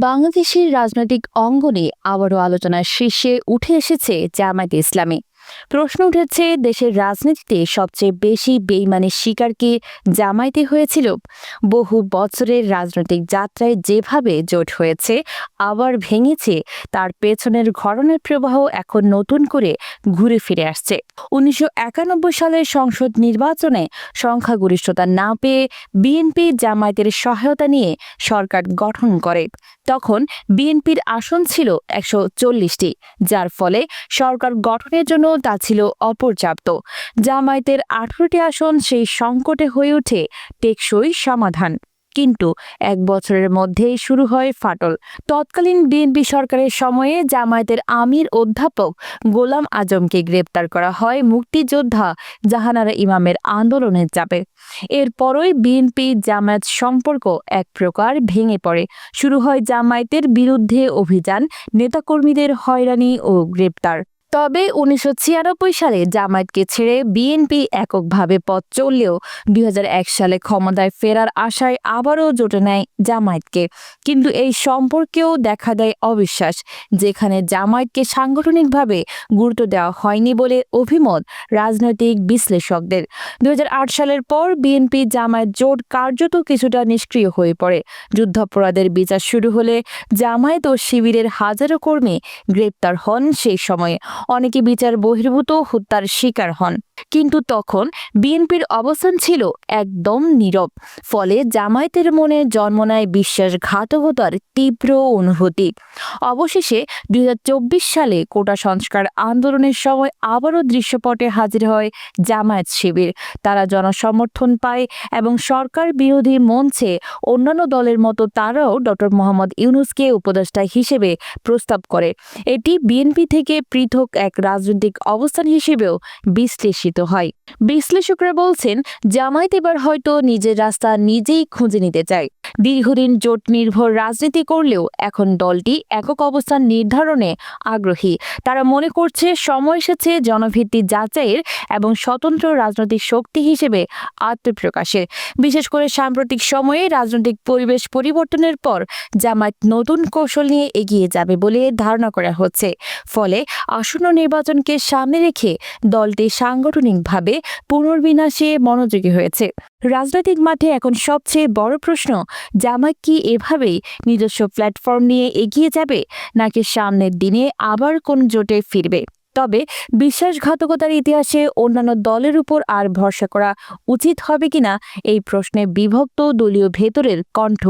বাংলাদেশের রাজনৈতিক অঙ্গনে আবারও আলোচনার শীর্ষে উঠে এসেছে জামায়াতে ইসলামী। প্রশ্ন উঠেছে, দেশের রাজনীতিতে সবচেয়ে বেশি বেইমানের শিকার কি জামায়াতে হয়েছিল? বহু বছরের রাজনৈতিক যাত্রায় যেভাবে জোট হয়েছে, আবার ভেঙেছে, তার পেছনের ঘটনার প্রবাহ এখন নতুন করে ঘুরে ফিরে আসছে। উনিশশো একানব্বই সালের সংসদ নির্বাচনে সংখ্যাগরিষ্ঠতা না পেয়ে বিএনপি জামায়াতের সহায়তা নিয়ে সরকার গঠন করে। তখন বিএনপির আসন ছিল একশো চল্লিশটি, যার ফলে সরকার গঠনের জন্য তা ছিল অপর্যাপ্ত। জামায়াতের আঠারোটি আসন সেই সংকটে হয়ে ওঠে টেকসই সমাধান। কিন্তু এক বছরের মধ্যেই শুরু হয় ফাটল। তৎকালীন বিএনপি সরকারের সময়ে জামায়াতের আমির অধ্যাপক গোলাম আজমকে গ্রেপ্তার করা হয় মুক্তিযোদ্ধা জাহানারা ইমামের আন্দোলনের চাপে। এরপরই বিএনপি জামায়াত সম্পর্ক এক প্রকার ভেঙে পড়ে। শুরু হয় জামায়াতের বিরুদ্ধে অভিযান, নেতাকর্মীদের হয়রানি ও গ্রেপ্তার। তবে উনিশশো ছিয়ানব্বই সালে জামায়াতকে ছেড়ে বিএনপি এককভাবে পথ চললেও দু হাজার এক সালে ক্ষমতায় ফেরার আশায় আবারও জোটে নেয় জামায়াতকে। কিন্তু এই সম্পর্কেও দেখা দেয় অবিশ্বাস, যেখানে জামায়াতকে সাংগঠনিকভাবে গুরুত্ব দেওয়া হয়নি বলে অভিমত রাজনৈতিক বিশ্লেষকদের। দুই হাজার আট সালের পর বিএনপি জামায়াত জোট কার্যত কিছুটা নিষ্ক্রিয় হয়ে পড়ে। যুদ্ধাপরাধের বিচার শুরু হলে জামায়াত ও শিবিরের হাজারো কর্মী গ্রেপ্তার হন সেই সময়ে। অনেকে বিচার বহির্ভূত হত্যার শিকার হন। কিন্তু তখন বিএনপির অবস্থান ছিল একদম নীরব। ফলে জামায়াতের মনে জন্ম নেয় বিশ্বাসঘাতকতার তীব্র অনুভূতি। অবশেষে দুই হাজার চব্বিশ সালে কোটা সংস্কার আন্দোলনের সময় আবারও দৃশ্যপটে হাজির হয় জামায়াত শিবির। তারা জনসমর্থন পায় এবং সরকার বিরোধী মঞ্চে অন্যান্য দলের মতো তারাও ডক্টর মোহাম্মদ ইউনুসকে উপদেষ্টা হিসেবে প্রস্তাব করে। এটি বিএনপি থেকে পৃথক এক রাজনৈতিক অবস্থান হিসেবেও বিশ্লেষিত। হয়। বিশ্লেষকরা বলছেন, জামায়াত এবার হয়তো নিজের রাস্তা নিজেই খুঁজে নিতে চায়। দীর্ঘদিন জোট নির্ভর রাজনীতি করলেও এখন দলটি একক অবস্থান নির্ধারণে আগ্রহী। তারা মনে করছে, সময় এসেছে জনভিত্তি যাচাইয়ের এবং স্বতন্ত্র রাজনৈতিক শক্তি হিসেবে আত্মপ্রকাশের বিশেষ করে সাম্প্রতিক সময়ে রাজনৈতিক পরিবেশ পরিবর্তনের পর জামায়াত নতুন কৌশল নিয়ে এগিয়ে যাবে বলে ধারণা করা হচ্ছে। ফলে আসন্ন নির্বাচনকে সামনে রেখে দলটি সাংগঠনিকভাবে পুনর্বিনাশে মনোযোগী হয়েছে। রাজনৈতিক মাঠে এখন সবচেয়ে বড় প্রশ্ন, জামায়াত কি এভাবেই নিজস্ব প্ল্যাটফর্ম নিয়ে এগিয়ে যাবে, নাকি সামনের দিনে আবার কোন জোটে ফিরবে? তবে বিশ্বাসঘাতকতার ইতিহাসে অন্যান্য দলের উপর আর ভরসা করা উচিত হবে কিনা, এই প্রশ্নে বিভক্ত দলীয় ভেতরের কণ্ঠ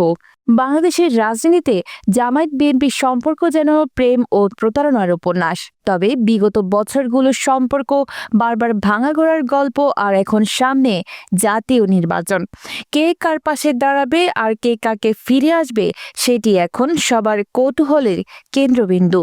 বাংলাদেশের রাজনীতিতে জামায়াত বিএনপির সম্পর্ক যেন প্রেম ও প্রতারণার উপন্যাস তবে বিগত বছরগুলোর সম্পর্ক বারবার ভাঙাগড়ার গল্প আর এখন সামনে জাতীয় নির্বাচন। কে কার পাশে দাঁড়াবে আর কে কাকে ফিরে আসবে সেটি এখন সবার কৌতূহলের কেন্দ্রবিন্দু।